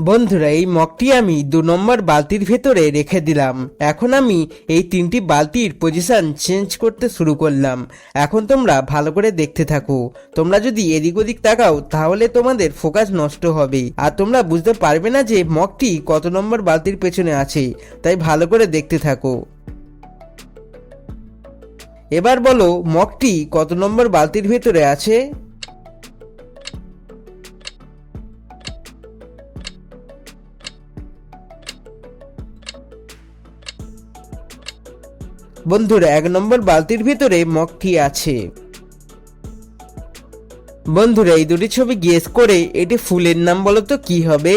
বন্ধুরা, এই মগটি আমি দু নম্বর বালতির ভেতরে রেখে দিলাম। এখন আমি এই তিনটি বালতির পজিশন চেঞ্জ করতে শুরু করলাম। এখন তোমরা ভালো করে দেখতে থাকো। তোমরা যদি এদিক ওদিক তাকাও, তাহলে তোমাদের ফোকাস নষ্ট হবে। আর তোমরা বুঝতে পারবে না যে মগটি কত নম্বর বালতির পেছনে আছে। তাই ভালো করে দেখতে থাকো। এবার বলো মগটি কত নম্বর বালতির ভেতরে আছে? বন্ধুরা, এক নম্বর বালতির ভিতরে মগটি আছে? বন্ধুরা, এই দুটি ছবি গেস করে এটি ফুলের নাম বলতো কি হবে?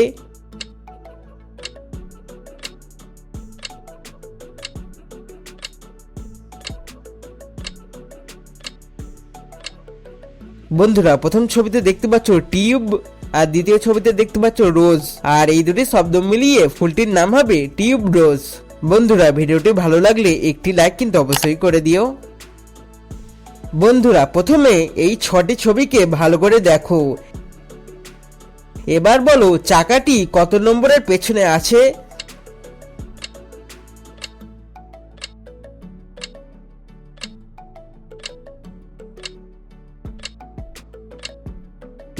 বন্ধুরা, প্রথম ছবিতে দেখতে পাচ্ছ টিউব আর দ্বিতীয় ছবিতে দেখতে পাচ্ছ রোজ। আর এই দুটি শব্দ মিলিয়ে ফুলটির নাম হবে টিউব রোজ। বন্ধুরা, ভিডিওটি ভালো লাগলে একটি লাইক কিন্তু অবশ্যই করে দিও। বন্ধুরা, প্রথমে এই ছটি ছবিকে ভালো করে দেখো। এবার বলো, চাকাটি কত নম্বরের পেছনে আছে?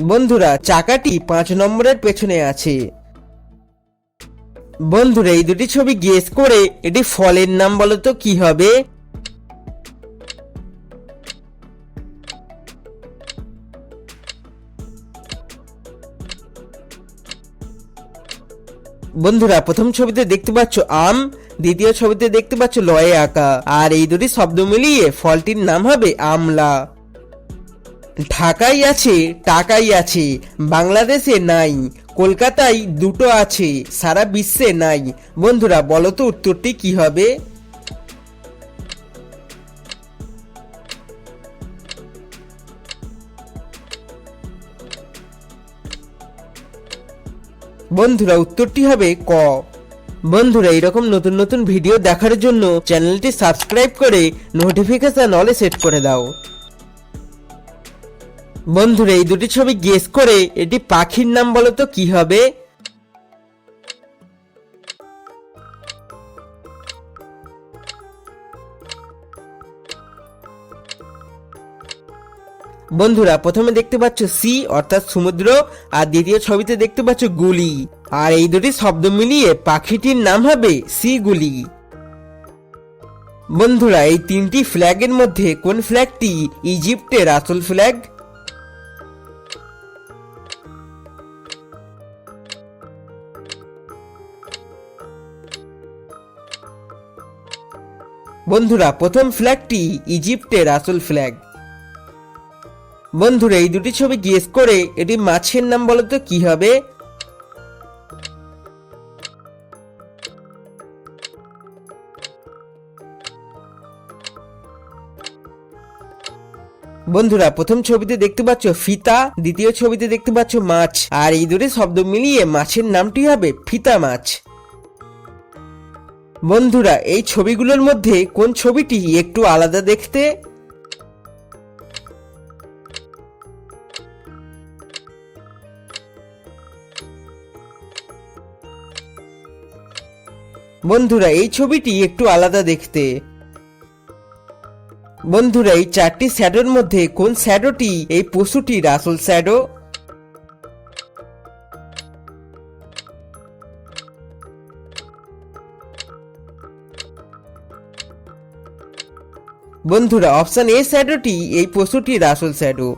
বন্ধুরা, চাকাটি পাঁচ নম্বরের পেছনে আছে। বন্ধুরা, এই দুটি ছবি গেস করে এটি ফলের নাম বলো তো, কি হবে? বন্ধুরা, প্রথম ছবিতে দেখতে পাচ্ছ আম, দ্বিতীয় ছবিতে দেখতে পাচ্ছ লয়ে আঁকা। আর এই দুটি শব্দ মিলিয়ে ফলটির নাম হবে আমলা। ঢাকায় আছে, টাকাই আছে। বাংলাদেশে নাই, কলকাতায় দুটো আছে, সারা বিশ্বে নাই। বন্ধুরা, বলো তো উত্তরটি কি হবে? বন্ধুরা, উত্তরটি হবে ক। বন্ধুরা, এরকম নতুন নতুন ভিডিও দেখার জন্য চ্যানেলটি সাবস্ক্রাইব করে নোটিফিকেশন অলে সেট করে দাও। বন্ধুরা, এই দুটি ছবি গেস করে এটি পাখির নাম বলো তো কি হবে? বন্ধুরা, প্রথমে দেখতে পাচ্ছ সি, অর্থাৎ সমুদ্র, আর দ্বিতীয় ছবিতে দেখতে পাচ্ছ গুলি। আর এই দুটি শব্দ মিলিয়ে পাখিটির নাম হবে সি গুলি বন্ধুরা, এই তিনটি ফ্ল্যাগের মধ্যে কোন ফ্ল্যাগটি ইজিপ্টের আসল ফ্ল্যাগ বন্ধুরা, প্রথম ফ্ল্যাগটি ইজিপ্টের আসল ফ্ল্যাগ বন্ধুরা, এই দুটি ছবি গেস করে এটি মাছের নাম বলো তো কি হবে? বন্ধুরা, প্রথম ছবিতে দেখতে পাচ্ছ ফিতা, দ্বিতীয় ছবিতে দেখতে পাচ্ছ মাছ, আর এই দুটি শব্দ মিলিয়ে মাছের নামটি হবে ফিতা মাছ। বন্ধুরা, এই ছবিগুলোর মধ্যে কোন ছবিটি একটু আলাদা দেখতে? বন্ধুরা, এই ছবিটি একটু আলাদা দেখতে। বন্ধুরা, এই চারটি শ্যাডোর মধ্যে কোন শ্যাডোটি এই পশুটির আসল শ্যাডো বন্ধুরা অপশন এ শ্যাডোটি এই পশুটির আসল শ্যাডো